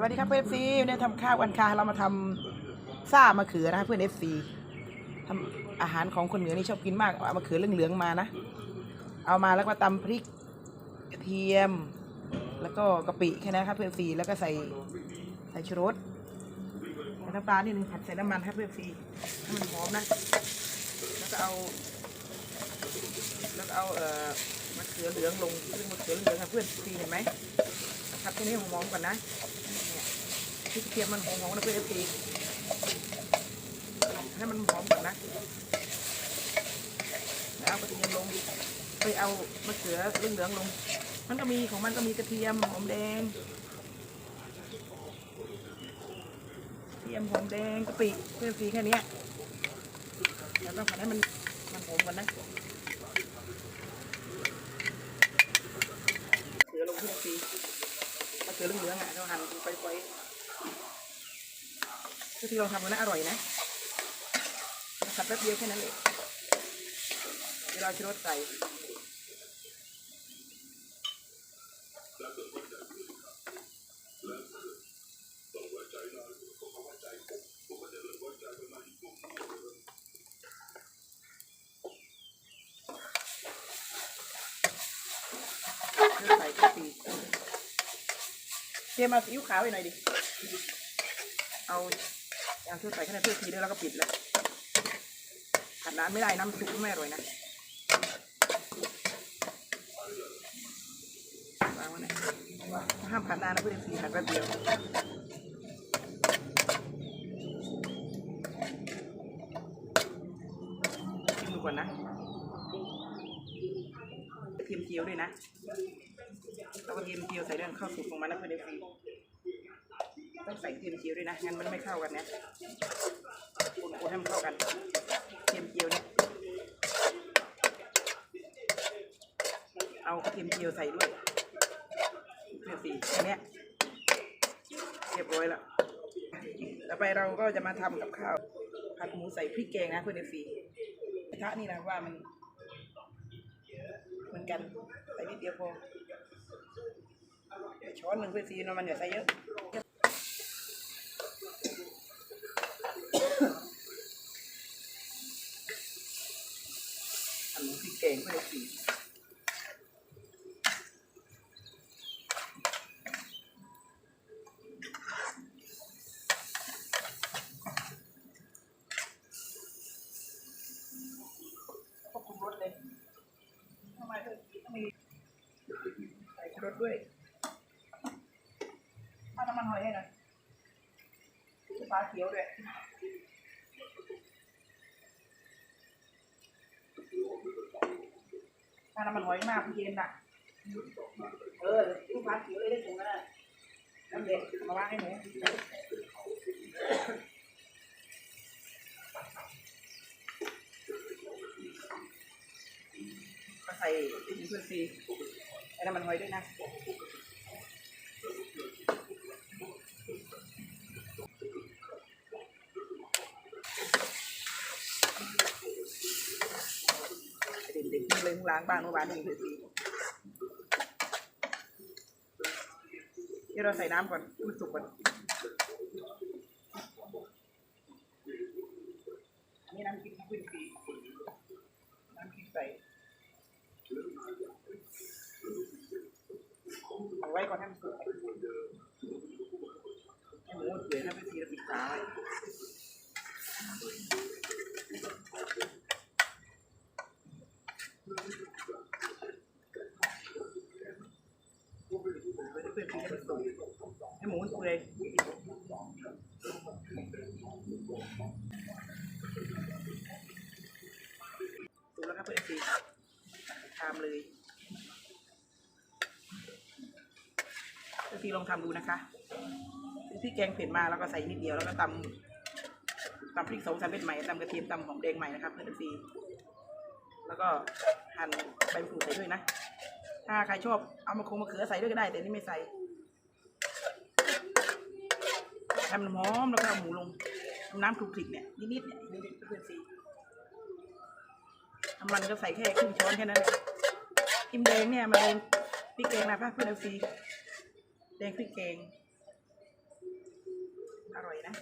วัสดีครับเพื่อนซีวันนี้ทำข้าววันคาเรามาทำซ่ามะเขือนะเพื่อนเอฟซีทำอาหารของคนเหนือนี่ชอบกินมากเอามะเขือเหลืองๆมานะ เอามาแล้วก็ตำพริกกระเทียม แล้วก็กะปิแค่นั้นครับเพื่อนซีแล้วก็ใส่ใส่ชูรสใส่น้ำปลานิดนึงผัดใส่น้ำมันครับเพื่อนซีให้มันหอมนะแล้วก็เอาแล้วก็เอาเอ่อมะเขือเหลืองลงเรื่องมะเขือเหลืองนะเพื่อนซีเห็นไหมผัดตรงนี้หอมๆก่อนนะ พริกกระเทียมมันหอมๆนะเพื่อนเอฟซีให้มันหอมก่อนนะแล้วเอากระเทียมลง ไปเอามะเขือเหลืองๆลง มันก็มีของมันก็มีกระเทียมหอมแดงกระเทียมหอมแดงกะปิเพื่อนซีแค่นี้แล้วก็ผัดให้มันมันหอมก่อนนะเขือลงเพื่อนซี มะเขือเหลืองๆอะเราหั่นไปไว้ ที่เราทำกันนะอร่อยนะผัดแป๊บเดียวแค่นั้นเองเวลาชิรสใส่ใส่กะปิเตรียมมาซีอิ๊วขาวไว้หน่อยดิ เอา เอย่างที่ใส่แค่ในเพื่อทีเดียวแล้วก็ปิดเลยผัดน้ำไม่ได้น้ำซุปไม่อร่อยนะวางไว้ไหนห้ามผัดนานนะเพื่อนทีผัดแป๊บเดียวชิมดูก่อนนะเทียมเจียวด้วยนะแล้วก็เทียมเจียวใส่เรื่องข้าวสุกลงมานะเพื่อนที ต้องใส่กระเทียมเจียวด้วยนะ งั้นมันไม่เข้ากันนะคนๆให้มันเข้ากันกระเทียมเจียวเนี่ย เอากระเทียมเจียวใส่ด้วยเพื่อสีอันเนี้ยเรียบร้อยแล้วต่อไปเราก็จะมาทำกับข้าวผัดหมูใส่พริกแกงนะเพื่อนสีกระทะนี่นะว่ามันเหมือนกันใส่นิดเดียวพอช้อนหนึ่งเพื่อนสีนมันอย่าใส่เยอะ ทำหมูพริกแกงเพื่อนสีควบคุมรสเลยทำไมต้องต้องมีใส่รสด้วยถ้าน้ำมันหอยให้หน่อยปลาเขียวด้วย ถ้าน้ำมันหอยมากพี่เย็นอะ เออลูกค้าเขียวเลยได้ถุงก็ได้น้ำเด็กมาวางให้หนูใส่ถุงเพื่อนซีไอ้น้ำมันหอยด้วยนะเด็กๆที่เล้างบ้านเมื่อวานนี่เพื่อนซีเดี๋ยวเราใส่น้ำก่อนให้มันสุกก่อนอันนี้น้ำพริกน้ำพริกสีน้ำพริกใส่เอาไว้ก่อนให้มันสุกให้หมูเปื่ยน้ำพริกสีแล้วปิดฝาไว้เพื่อนๆสีให้มันสุก ให้หมูมันเปื่อยสุกแล้วครับเพื่อนสีทำเลยเพื่อนสีลองทำดูนะคะที่แกงเผ็ดมาแล้วก็ใส่นิดเดียวแล้วก็ตำตำพริกสองสามเม็ดใหม่ตำกระเทียมตำหอมแดงใหม่นะครับเพื่อนสีแล้วก็หั่นใบมะกรูดใส่ด้วยนะ ถ้าใครชอบเอามะคงมะเขือใส่ด้วยก็ได้ แต่นี่ไม่ใส่ ทำน้ำหอมแล้วก็เอาหมูลงน้ำคลุกคลิกเนี่ยนิดๆเนี่ยนิดๆเพื่อนซีน้ำมันก็ใส่แค่ครึ่งช้อนแค่นั้นกิมแดงเนี่ยมาแดงพริกแกงนะเพื่อนซีแดงพริกแกงอร่อยนะ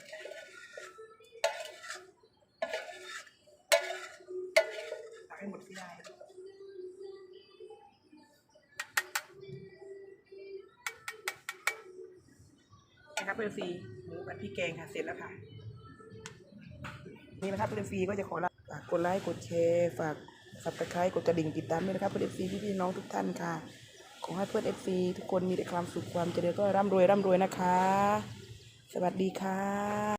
ตักให้หมดที่ได้ นะ ครับเพื่อนฟรีหมูผัดพริกแกงค่ะ เสร็จแล้วค่ะ นี่นะครับเพื่อนฟรีก็จะขอลาฝากกดไลค์ กดแชร์ ฝากสับตะไคร้กดกระดิ่งติดตามด้วยนะครับเพื่อนฟรีพี่ๆน้องทุกท่านค่ะ ขอให้เพื่อนเอฟซีทุกคนมีแต่ความสุขความเจริญก็ร่ำรวยร่ำรวยนะคะ สวัสดีค่ะ